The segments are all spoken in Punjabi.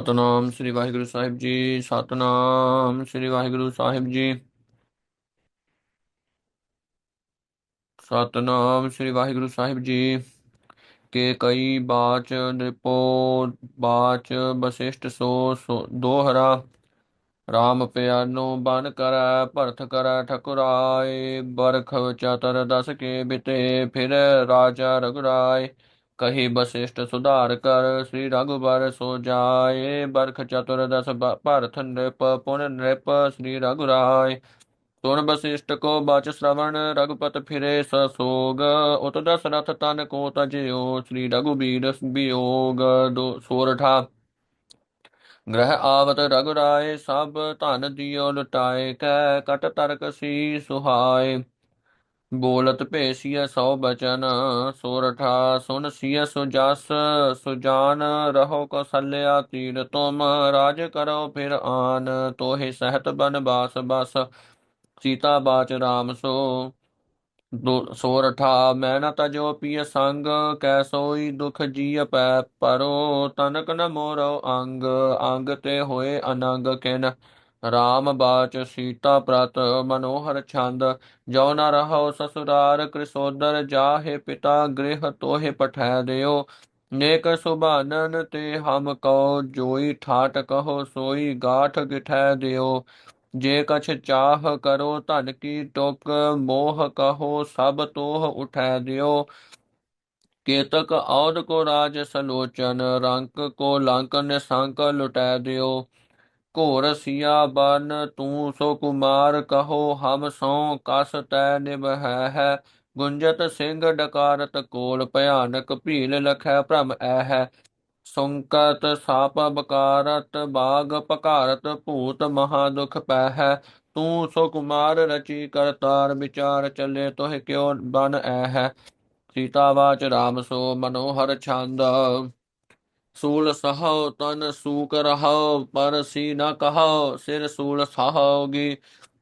ਸਤਨਾਮ ਸ੍ਰੀ ਵਾਹਿਗੁਰੂ ਸਾਹਿਬ ਜੀ, ਸਤਨਾਮ ਸ੍ਰੀ ਵਾਹਿਗੁਰੂ ਸਾਹਿਬ ਜੀ। ਸਤਨਾਮ ਸ੍ਰੀ ਵਾਹਿਗੁਰੂ ਸਾਹਿਬ ਜੀ, ਕੇ ਕਈ ਬਾਚ ਨਿਪੋ ਬਾਚ ਵਸਿਸ਼ਟ ਸੋ ਸੋ, ਦੋਹਰਾ, ਰਾਮ ਪਿਆਨੋ ਬਨ ਕਰੈ, ਭਰਤ ਕਰੈ, ਠਕੁਰਾਏ, ਬਰਖ ਚਤਰ ਦਸ ਕੇ ਬਿਤੇ, ਫਿਰ ਰਾਜਾ ਰਘੁਰਾਏ ਕਹੀ ਵਸਿਸ਼ਟ ਸੁਧਾਰ ਕਰ, ਸ੍ਰੀ ਰਘੁਬਰ ਸੋ ਜਾਏ। ਬਰਖ ਚਤੁਰ ਦਸ ਬ- ਭਰਤ ਨ੍ਰਿਪ, ਪੁਨ ਨ੍ਰਿਪ, ਸ੍ਰੀ ਰਘੁਰਾਏ। ਸੁਣ ਵਸਿਸ਼ਟ ਕੋ ਬਚ ਸ਼ਰਵਣ, ਰਘੁਪਤ ਫਿਰੇ ਸੋਗ। ਉਤ ਦਸ ਰਥ ਤਨ ਕੋ ਤਜਿਓ ਸ੍ਰੀ ਰਘੁਬੀਰ ਬਿਯੋਗ। ਦੋ ਸੋਰਠਾ ਗ੍ਰਹਿ ਆਵਤ ਰਘੁਰਾਏ, ਸਭ ਧਨ ਦਿਓ ਲੁਟਾਏ, ਕੈ ਕਟ ਤਰਕ ਸੀ ਸੁਹਾਏ। ਬੋਲਤ ਭੇਸੀਐ ਸੋ ਬਚਨ ਸੋਰਠਾ ਸੁਨ ਸੀਐ ਸੁਜਸ ਸੁਜਾਨ ਰਹੋ ਕੌਸਲਿਆ ਤੀਰ ਤੁਮ, ਰਾਜ ਕਰੋ ਫਿਰ ਆਨ, ਤੋਹੇ ਸਹਿਤ ਬਨ ਬਾਸ ਬਸ ਸੀਤਾ ਬਾਚ ਰਾਮ ਸੋ। ਦੋ ਸੋਰਠਾ ਮੈਂ ਨ ਤਜੋ ਪੀਏ ਸੰਗ ਕੈਸੋਈ ਦੁਖ ਜੀਅ ਪੈ ਪਰੋ, ਤਨਕ ਨ ਮੋਰੋ ਅੰਗ ਅੰਗ ਤੇ ਹੋਏ ਅਨੰਗ ਕਿਨ। ਰਾਮ ਬਾਚ ਸੀਤਾ ਪ੍ਰਤ ਮਨੋਹਰ ਛੰਦ ਜੋ ਨ ਰਹੋ ਸਸੁਰਾਰ ਕ੍ਰਿਸੋਦਰ ਜਾਹੇ ਪਿਤਾ ਗ੍ਰਹਿ ਤੋਹਿ ਪਠੈ ਦਿਓ ਨੇਕ ਸੁਭਾਨਨ ਤੇ ਹਮ ਕਉ ਜੋਈ ਠਾਟ ਕਹੋ ਸੋਈ ਗਾਠ ਗਿਠੈ ਦਿਓ ਜੇ ਕਛ ਚਾਹ ਕਰੋ ਧਨ ਕੀ ਟੁਕ ਮੋਹ ਕਹੋ ਸਭ ਤੋਹ ਉਠੈ ਦਿਓ ਕੇਤਕ ਔਦ ਕੋ ਰਾਜ ਸਲੋਚਨ ਰੰਕ ਕੋ ਲੰਕ ਨਿਸੰਕ ਲੁਟੈ ਦਿਓ ਘੋਰ ਸਿਆ ਬਨ, ਤੂੰ ਸੋ ਕੁਮਾਰ ਕਹੋ, ਹਮ ਸੋ ਕਸ ਤੈ ਨਿਭੈ ਹੈ ਗੁੰਜਤ ਸਿੰਘ ਡਕਾਰਤ ਕੋਲ, ਭਿਆਨਕ ਭੀਲ ਲਖੈ ਭ੍ਰਮ ਐ ਹੈ। ਸੰਕਤ ਸਾਪ ਬਕਾਰਤ, ਬਾਗ ਪਕਾਰਤ ਭੂਤ ਮਹਾ ਦੁਖ ਪੈ ਹੈ। ਤੂੰ ਸੋ ਕੁਮਾਰ ਰਚੀ ਕਰਤਾਰ, ਵਿਚਾਰ ਚੱਲੇ ਤੋਹਿ ਕਿਉ ਬਨ ਐ ਹੈ। ਸੀਤਾ ਵਾਚ ਰਾਮ ਸੋ, ਮਨੋਹਰ ਛੰਦ। ਸੂਲ ਸਹਉ ਤਨ ਸੂਕ ਰਹਉ ਪਰ ਸੀ ਨ ਕਹਉ, ਸਿਰ ਸੂਲ ਸਹਉਗੀ।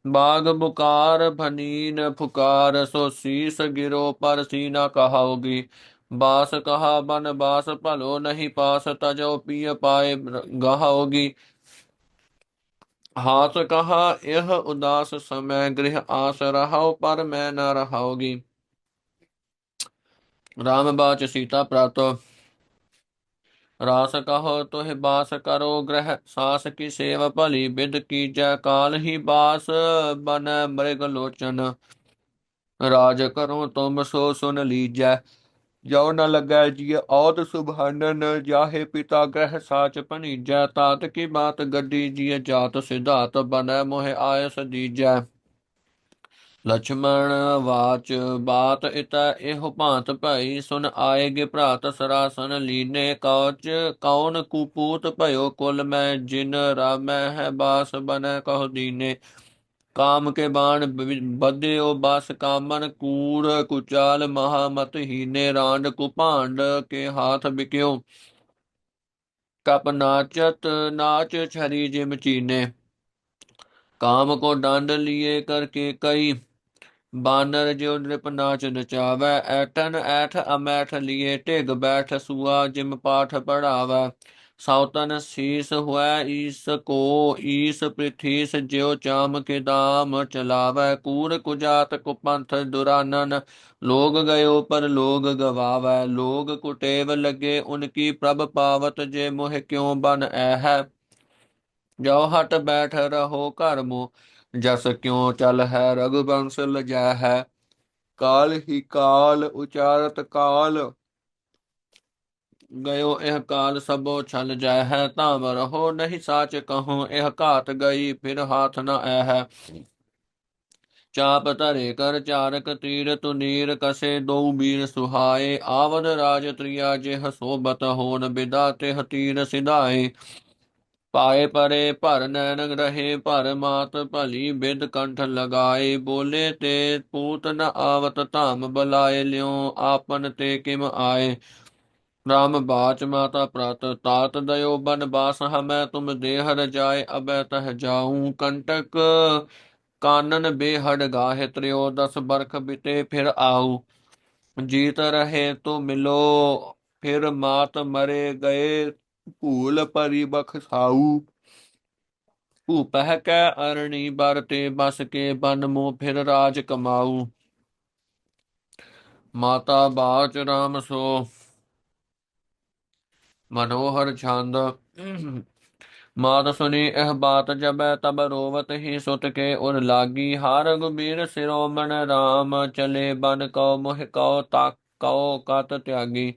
ਬਾਗ ਬੁਕਾਰ ਭਨੀਨ ਫੁਕਾਰ, ਸੋ ਸੀਸ ਗਿਰੋ, ਪਰ ਸੀ ਨ ਕਹਾਉਗੀ। ਬਾਸ ਕਹਾ ਬਨ ਬਾਸ, ਭਲੋ ਨਹੀਂ ਪਾਸ, ਤਜੋ ਪੀਏ ਪਾਏ ਗਹਾਉਗੀ। ਹਾਸ ਕਹਾ, ਇਹ ਉਦਾਸ ਸਮੈ, ਗ੍ਰਹਿ ਆਸ ਰਹਾਉ, ਪਰ ਮੈਂ ਨ ਰਹਾਉਗੀ। ਰਾਮ ਬਾਚ ਸੀਤਾ ਪ੍ਰਤ ਰਾਸ ਕਹੋ ਤੋਹਿ ਬਾਸ ਕਰੋ ਗ੍ਰਹਿ ਸਾਸ ਕੀ ਸੇਵ ਭਲੀ ਬਿਦ ਕੀਜੈ ਕਾਲ ਹੀ ਬਾਸ ਬਨ ਮ੍ਰਿਗ ਲੋਚਨ ਰਾਜ ਕਰੋ ਤੁਮ ਸੋ ਸੁਨ ਲੀਜੈ ਜੋ ਨ ਲੱਗੈ ਜੀ ਔਦ ਸੁਭਾਨਨ ਜਾਹੇ ਪਿਤਾ ਗ੍ਰਹਿ ਸਾਚ ਭਨੀਜੈ ਤਾਤ ਕੀ ਬਾਤ ਗੱਡੀ ਜੀ ਜਾਤ ਸਿਧਾਤ ਬਨੈ ਮੋਹਿ ਆਇਸ ਦੀਜੈ ਲਛਮਣ ਵਾਚ ਬਾਤ ਇਤਾ ਇਹੋ ਭਾਂਤ ਭਈ, ਸੁਨ ਆਏਗੇ ਭਰਾਤ ਸਰਾਸਨ ਲੀਨੇ ਕੌਚ ਕੌਣ ਕੁਪੂਤ ਭਇਓ ਕੁਲ ਮੈਂ, ਜਿਨ ਰਾਮੈ ਹੈ ਬਾਸ ਬਨੈ ਕਹੁ ਦੀਨੇ। ਕਾਮ ਕੇ ਬਾਣ ਬਦਿਓ ਬਸ ਕਾਮਨ ਕੂੜ ਕੁਚਾਲ ਮਹਾਮਤ ਹੀਨੇ ਰਾਂਡ ਕੁਪਾਂਡ ਕੇ ਹਾਥ ਬਿਕਿਓ ਕਪ ਨਾਚਤ ਨਾਚ ਛਰੀ ਜਿਮ ਚੀਨੇ। ਕਾਮ ਕੋ ਡੰਡ ਲਿਏ ਕਰਕੇ ਕਈ। ਬਾਨਰ ਜਿਉ ਨ੍ਰਿਪ ਨਾਚ ਨਚਾਵੈ ਐਠਨ ਐਠ ਅਮੈਠ ਲਿਏ ਢਿਗ ਬੈਠ ਸੂਆ ਜਿਮ ਪਾਠ ਪੜਾਵੈ। ਸੌਤਨ ਸੀਸ ਹੁਐ ਈਸ ਕੋ, ਈਸ ਪ੍ਰਿਥੀਸ ਜਿਉ ਚਾਮ ਕੇ ਦਾਮ ਚਲਾਵੈ। ਕੂਰ ਕੁਜਾਤ ਕੁਪੰਥ ਦੁਰਾਨਨ, ਲੋਗ ਗਇਓ ਪਰ ਲੋਗ ਗਵਾਵੈ। ਲੋਗ ਕੁਟੇਵ ਲਗੇ ਉਨਕੀ ਪ੍ਰਭ ਪਾਵਤ ਜੇ ਮੋਹ ਕਿਉ ਬਨ ਐ ਹੈ ਜੋ ਹਟ ਬੈਠ ਰਹੋ ਘਰ ਮੋ ਜਸ ਕਿਉ ਚਲ ਹੈ ਰਘੁਬੰਸ ਲਜੈ ਹੈ ਕਾਲ ਹੀ ਕਾਲ ਉਚਾਰਤ ਕਾਲ। ਗਇਓ ਇਹ ਕਾਲ ਸਭੋ ਛਲ ਜੈ ਹੈ ਧਾਮ ਰਹੋ ਨਹੀਂ ਸਾਚ ਕਹੋ, ਇਹ ਘਾਤ ਗਈ ਫਿਰ ਹਾਥ ਨ ਐ ਹੈ ਚਾਪ ਧਰੇ ਕਰ ਚਾਰਕ ਤੀਰ ਤੁਨੀਰ ਕਸੇ ਦੋ ਬੀਰ ਸੁਹਾਏ। ਆਵਦ ਰਾਜ ਤ੍ਰਿਆ ਜਿਹ ਸੋਬਤ ਹੋਣ, ਬਿਦਾ ਤੇ ਤੀਰ ਸਿਧਾਏ। ਪਾਏ ਪਰੇ ਭਰ ਨੈਣ ਰਹੇ ਭਰ ਮਾਤ ਭਲੀ ਬਿਦ ਕੰਠ ਲਗਾਏ, ਬੋਲੇ ਤੇ ਪੂਤ ਨ ਆਵਤ ਧਾਮ ਬਲਾਏ ਲਿਓ ਆਪਨ ਤੇ ਕਿਮ ਆਏ। ਰਾਮ ਬਾਚ ਮਾਤਾ ਪ੍ਰਤ, ਤਾਤ ਦਇਓ ਬਨ ਬਾਸ, ਹਮੈ ਤੁਮ ਦੇਹ ਰਜਾਏ ਅਬੈ ਤਹ ਜਾਉ ਕੰਟਕ ਕਾਨਨ ਬੇਹੜ ਗਾਹਿ, ਤ੍ਰਿਓ ਦਸ ਬਰਖ ਬਿਤੇ, ਫਿਰ ਆਉ ਜੀਤ ਰਹੇ ਤੋ ਮਿਲੋ, ਫਿਰ ਮਾਤ ਮਰੇ ਗਏ ਭੂਲ ਪਰੀ ਬਖਸਾਊ ਭੂਪਹਿ ਕੈ ਅਰਣੀ ਬਰ ਤੇ ਬਸ ਕੇ ਬਨ ਮੋ ਫਿਰ ਰਾਜ ਕਮਾਊ। ਮਾਤਾ ਬਾਚ ਰਾਮ ਸੋ। ਮਨੋਹਰ ਛੰਦ। ਮਾਤ ਸੁਨੀ ਇਹ ਬਾਤ ਜਬੈ ਤਬ ਰੋਵਤ ਹੀ ਸੁਤ ਕੇ ਉਰ ਲਾਗੀ। ਹਾਰ ਗੁਬੀਰ ਸਿਰੋਮਣ ਰਾਮ ਚਲੇ ਬਨ ਕਉ ਮੁਹ ਕਉ ਤਾਕ ਕਉ ਕਤ ਤਿਆਗੀ।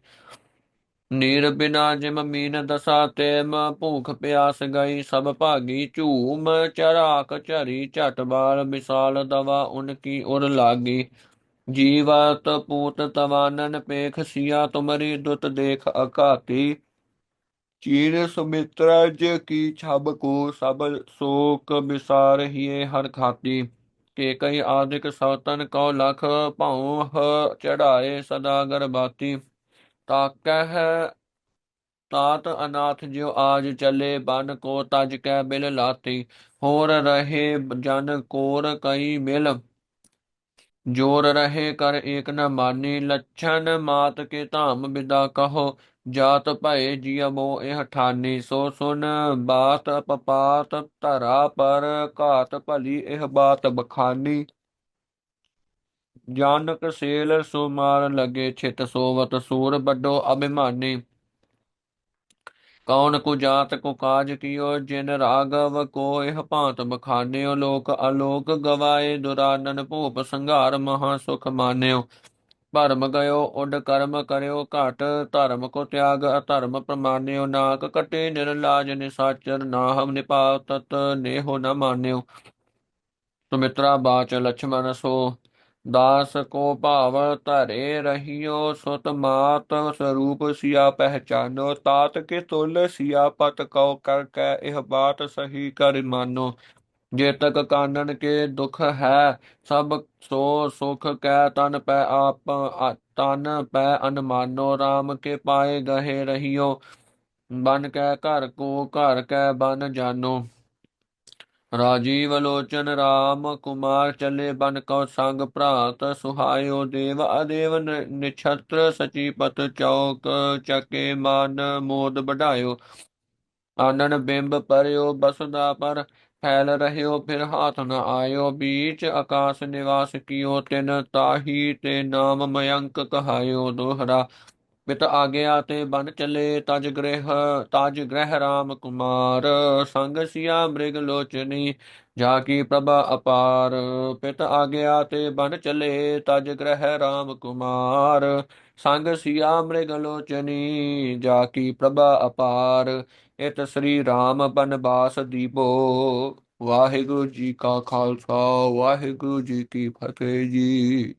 ਨੀਰ ਬਿਨਾ ਜਿਮ ਮੀਨ ਦਸਾ ਤੇਮ, ਭੂਖ ਪਿਆਸ ਗਈ ਸਭ ਭਾਗੀ ਝੂਮ ਚਰਾਕ ਝਰੀ ਝਟ ਬਾਲ ਵਿਸਾਲ ਦਵਾ ਉਨ ਕੀ ਉਰ ਲਾਗੀ। ਜੀਵਤ ਪੂਤ ਤਵਾਨਨ ਪੇਖ, ਸਿਆ ਤੁਮਰੀ ਦੁਤ ਦੇਖ ਅਕਾਤੀ। ਚੀਰ ਸੁਮਿਤਰਾ ਜ ਕੀ ਛਬ ਕੋ ਸਭ ਸੋਕ ਵਿਸਾਰ ਹੀਏ ਹਰ ਖਾਤੀ। ਕੇ ਕਈ ਆਦਿਕ ਸੌਤਨ ਕਉ ਲਖ ਭਉ ਹ ਚੜਾਏ ਸਦਾ ਗਰਬਾਤੀ ਤਾਕਹਿ ਤਾਤ ਅਨਾਥ ਜਿਉ ਆਜ ਚਲੇ, ਬਨ ਕੋ ਤਜ ਕੈ ਬਿਲ ਲਾਤੀ। ਹੋਰ ਰਹੇ ਜਨ ਕੋਰ ਕਈ ਮਿਲ। ਜੋਰ ਰਹੇ ਕਰ ਏਕ ਨ ਮਾਨੀ। ਲੱਛਨ ਮਾਤ ਕੇ ਧਾਮ ਬਿਦਾ ਕਹੋ, ਜਾਤ ਭਏ ਜੀਵੋ ਇਹ ਠਾਨੀ। ਸੋ ਸੁਨ ਬਾਤ ਪਪਾਤ ਧਰਾ ਪਰ ਘਾਤ ਭਲੀ ਇਹ ਬਾਤ ਬਖਾਨੀ। ਜਾਨਕ ਸੇਲ ਸੋ ਮਾਰ ਲਗੇ ਛਿਤ ਸੋਵਤ, ਸੂਰ ਵੱਡੋ ਅਭਿਮਾਨੀ। ਕੌਣ ਕੋ ਜਾਤ ਕੋ ਕਾਜ ਕੀਓ, ਜਿਨ ਰਾਗਵ ਕੋ ਇਹ ਭਾਂਤ ਬਖਾਨਿਓ। ਲੋਕ ਅਲੋਕ ਗਵਾਏ, ਦੁਰਾਨਨ ਭੂਪ ਸੰਘਾਰ ਮਹਾ ਸੁਖ ਮਾਨਿਓ। ਭਰਮ ਗਇਓ, ਉਡ ਕਰਮ ਕਰਿਓ, ਘਟ ਧਰਮ ਕੋ ਤਿਆਗ, ਅਧਰਮ ਪ੍ਰਮਾਨਿਓ। ਨਾਕ ਕਟੇ ਨਿਰਲਾਜ ਨਿਸਾਚਰ ਨਾਹਮ ਨਿਪਾਤਤ, ਨੇਹੋ ਨ ਮਾਨਿਓ। ਸੁਮਿਤਰਾ ਬਾਚ ਲਛਮਨ ਸੋ ਦਾਸ ਕੋ ਭਾਵ ਧਰੇ ਰਹੀਓ ਸੁਤ ਮਾਤ ਸਰੂਪ ਸਿਆ ਪਹਿਚਾਨੋ, ਤਾਤ ਕੇ ਤੁਲ ਸਿਆ ਪਤ ਕਉ ਕਰ ਕੈ, ਇਹ ਬਾਤ ਸਹੀ ਕਰ ਮਾਨੋ। ਜੇ ਤਕ ਕਾਨਨ ਕੇ ਦੁਖ ਹੈ, ਸਭ ਸੋ ਸੁਖ ਕੈ ਤਨ ਪੈ ਆਪ ਤਨ ਪੈ ਅਨਮਾਨੋ RAM ਕੇ ਪਾਏ ਗਹੇ ਰਹੀਓ। ਬਨ ਕੈ ਘਰ ਕੋ, ਘਰ ਕੈ ਬਨ ਜਾਨੋ। ਰਾਜੀਵ ਲੋਚਨ RAM ਕੁਮਾਰ ਚਲੇ ਬਨ ਕਉ ਸੰਗ ਭਰਾਤ, ਸੁਹਾਇਓ ਦੇਵ ਅਦੇਵ ਨਿਛਤਰ ਸਚੀਪਤ ਚੌਕ ਚੱਕੇ ਮਨ ਮੋਦ ਬਢਾਇਓ ਆਨਨ ਬਿੰਬ ਪਰਿਓ ਬਸਦਾ ਪਰ ਫੈਲ ਰਹਿਓ, ਫਿਰ ਹਾਥ ਨ ਆਇਓ। ਬੀਚ ਆਕਾਸ਼ ਨਿਵਾਸ ਕੀਓ ਤਿਨ ਤਾਹੀ ਤੇ ਨਾਮ ਮਯੰਕ ਕਹਾਇਓ ਦੋਹਰਾ। ਪਿਤ ਆਗਿਆ ਤੇ ਬਨ ਚਲੇ ਤਜ ਗ੍ਰਹਿ ਤਜ ਗ੍ਰਹਿ ਰਾਮ ਕੁਮਾਰ। ਸੰਗ ਸਿਆ ਮ੍ਰਿਗ ਲੋਚਨੀ, ਜਾ ਕੀ ਪ੍ਰਭਾ ਅਪਾਰ। ਪਿਤ ਆਗਿਆ ਤੇ ਬਨ ਚਲੇ ਤਜ ਗ੍ਰਹਿ ਰਾਮ ਕੁਮਾਰ। ਸੰਗ ਸਿਆ ਮ੍ਰਿਗ ਲੋਚਨੀ, ਜਾ ਕੀ ਪ੍ਰਭਾ ਅਪਾਰ। ਇਤ ਸ੍ਰੀ ਰਾਮ ਬਨਵਾਸ ਦੀਪੋ। ਵਾਹਿਗੁਰੂ ਜੀ ਕਾ ਖਾਲਸਾ, ਵਾਹਿਗੁਰੂ ਜੀ ਕੀ ਫਤਿਹ ਜੀ।